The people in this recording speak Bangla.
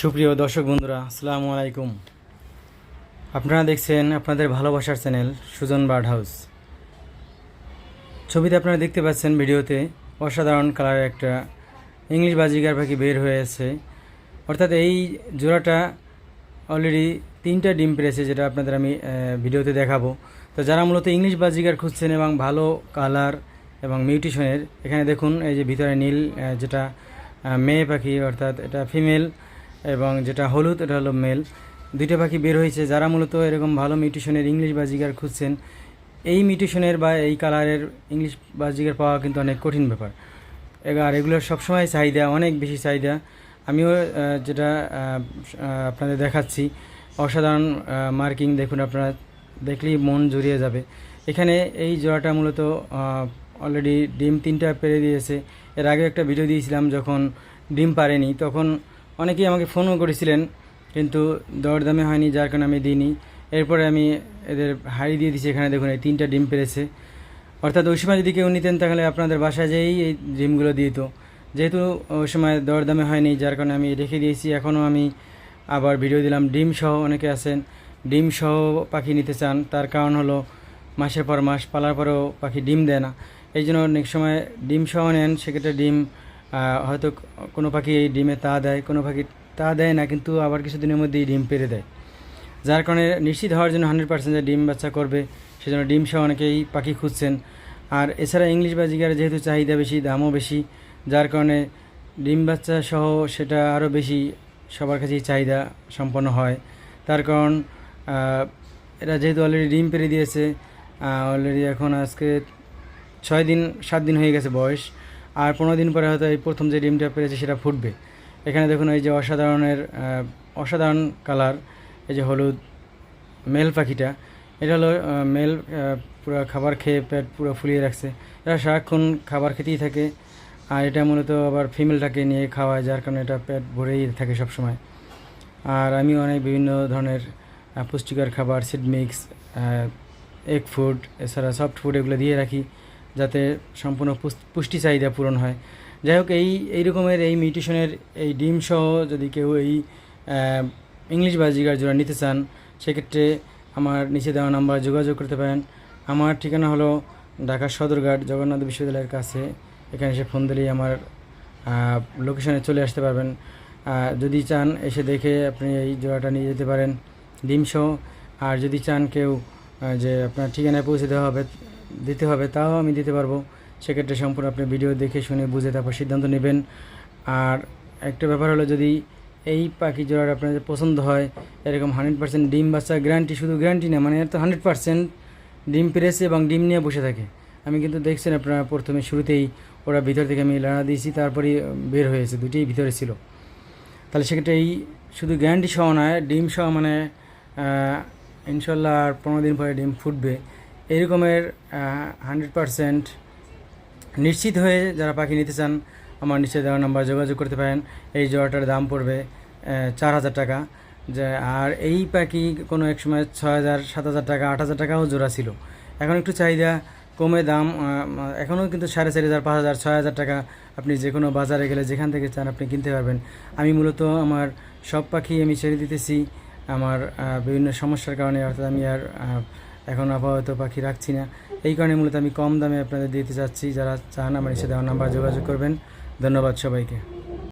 সুপ্রিয় দর্শক বন্ধুরা, আসসালামু আলাইকুম। আপনারা দেখছেন আপনাদের ভালোবাসার চ্যানেল সুজন বার্ড হাউস ছবিতে আপনারা দেখতে পাচ্ছেন ভিডিওতে অসাধারণ কালারের একটা ইংলিশ বাজিগার পাখি বের হয়েছে অর্থাৎ এই জোড়াটা অলরেডি তিনটা ডিম পেরেছে যেটা আপনাদের আমি ভিডিওতে দেখাবো। তো যারা মূলত ইংলিশ বাজিগার খুঁজছেন এবং ভালো কালার এবং মিউটিশনের এখানে দেখুন এই যে ভিতরে নীল যেটা মেয়ে পাখি, অর্থাৎ এটা ফিমেল এবং যেটা হলুদ, এটা হলো মেল। দুইটা পাখি বের হয়েছে। যারা মূলত এরকম ভালো মিউটিশনের ইংলিশ বাজিগার খুঁজছেন, এই মিউটিশনের বা এই কালারের ইংলিশ বাজিগার পাওয়া কিন্তু অনেক কঠিন ব্যাপার। আর এগুলোর সবসময় চাহিদা, অনেক বেশি চাহিদা। আমিও যেটা আপনাদের দেখাচ্ছি, অসাধারণ মার্কিং দেখুন আপনারা, দেখলেই মন জুড়িয়ে যাবে। এখানে এই জোড়াটা মূলত অলরেডি ডিম তিনটা পেরে দিয়েছে। এর আগে একটা ভিডিও দিয়েছিলাম যখন ডিম পারেনি, তখন অনেকেই আমাকে ফোনও করেছিলেন, কিন্তু দরদামে হয়নি, যার কারণে আমি দিইনি। এরপরে আমি এদের হাড়ি দিয়ে দিয়েছি, এখানে দেখুন এই তিনটা ডিম পেরেছে। অর্থাৎ ওই সময় যদি কেউ নিতেন, তাহলে আপনাদের বাসায় যেয়েই এই ডিমগুলো দিত। যেহেতু ওই সময় দরদামে হয়নি, যার কারণে আমি রেখে দিয়েছি এখনও আমি আবার ভিডিও দিলাম। ডিম সহ অনেকে আছেন, ডিম সহ পাখি নিতে চান, তার কারণ হলো মাসের পর মাস পালার পরেও পাখি ডিম দেয় না। এই জন্য অনেক সময় ডিম সহ নেন, সেক্ষেত্রে ডিম হয়তো কোনো পাখি এই ডিমে তা দেয়, কোনো পাখি তা দেয় না, কিন্তু আবার কিছুদিনের মধ্যেই ডিম পেরে দেয়। যার কারণে নিশ্চিত হওয়ার জন্য হান্ড্রেড পার্সেন্ট যে ডিম বাচ্চা করবে, সেজন্য ডিম সহ অনেকেই পাখি খুঁজছেন। আর এছাড়া ইংলিশ বাজিকার যেহেতু চাহিদা বেশি, দামও বেশি, যার কারণে ডিম বাচ্চা সহ সেটা আরও বেশি সবার কাছেই চাহিদা সম্পন্ন হয়। তার কারণ এরা যেহেতু অলরেডি ডিম পেরে দিয়েছে অলরেডি এখন আজকে ছয় দিন, সাত দিন হয়ে গেছে বয়স। আর পনেরো দিন পরে হয়তো এই প্রথম যে ডিমটা পেরেছে সেটা ফুটবে। এখানে দেখুন এই যে অসাধারণের অসাধারণ কালার এই যে হলুদ মেল পাখিটা। এটা হলো মেল পুরো খাবার খেয়ে পেট পুরো ফুলিয়ে রাখছে। এরা সারাক্ষণ খাবার খেতেই থাকে, আর এটা মূলত আবার ফিমেলটাকে নিয়ে খাওয়ায়, যার কারণে এটা পেট ভরেই থাকে সবসময়। আর আমি অনেক বিভিন্ন ধরনের পুষ্টিকর খাবার সিড মিক্স এগ ফুড এছাড়া সফট ফুড এগুলো দিয়ে রাখি। যাতে সম্পূর্ণ পুষ্টি চাহিদা পূরণ হয়। যাই হোক, এই এই রকমের এই মিউটেশনের এই ডিম সহ যদি কেউ এই ইংলিশ বাজিগার জোড়া নিতে চান, সেক্ষেত্রে আমার নিচে দেওয়া নাম্বার যোগাযোগ করতে পারেন। আমার ঠিকানা হলো ঢাকা সদরঘাট, জগন্নাথ বিশ্ববিদ্যালয়ের কাছে। এখানে এসে ফোন দিলেই আমার লোকেশনে চলে আসতে পারবেন। যদি চান এসে দেখে আপনি এই জোড়াটা নিয়ে যেতে পারেন, ডিম সহ। আর যদি চান কেউ যে আপনার ঠিকানায় পৌঁছে দেওয়া হবে দিতে হবে, তাও আমি দিতে পারব। সেক্ষেত্রে সম্পূর্ণ আপনি ভিডিও দেখে শুনে বুঝে তারপর সিদ্ধান্ত নেবেন। আর একটা ব্যাপার হলো যদি এই পাখি জোড়াটা আপনাদের পছন্দ হয়, এরকম হান্ড্রেড পার্সেন্ট ডিম বাচ্চা গ্যারান্টি শুধু গ্যারান্টি না মানে তো হান্ড্রেড পার্সেন্ট ডিম পেরেছে এবং ডিম নিয়ে বসে থাকে। আমি কিন্তু দেখছেন আপনারা প্রথমে শুরুতেই ওরা ভিতর থেকে আমি লাড়া দিয়েছি তারপরেই বের হয়েছে দুটোই ভিতরে ছিল। তাহলে সেক্ষেত্রে এই শুধু গ্যারান্টি সহ নয়, ডিম সহ মানে ইনশাল্লাহ আর পনেরো দিন পরে ডিম ফুটবে। এরকমের হান্ড্রেড পারসেন্ট নিশ্চিত হয়ে যারা পাখি নিতে চান, আমার নিচে দেওয়া নাম্বার যোগাযোগ করতে পারেন। এই জোড়াটার দাম পড়বে চার হাজার টাকা। যে, আর এই পাখি কোনো এক সময় ছয় হাজার, সাত হাজার টাকা, আট হাজার টাকাও জোড়া ছিল। এখন একটু চাহিদা কমে, দাম এখনও কিন্তু সাড়ে চার হাজার, পাঁচ হাজার, ছয় হাজার টাকা আপনি যে কোনো বাজারে গেলে যেখান থেকে চান আপনি কিনতে পারবেন। আমি মূলত আমার সব পাখি আমি ছেড়ে দিতেছি। আমার বিভিন্ন সমস্যার কারণে অর্থাৎ আমি আর এখন আপাতত পাখি রাখছি না। এই কারণে মূলত আমি কম দামে আপনাদের দিতে চাচ্ছি। যারা চান আমার এসে দেওয়ার নাম্বার যোগাযোগ করবেন। ধন্যবাদ সবাইকে।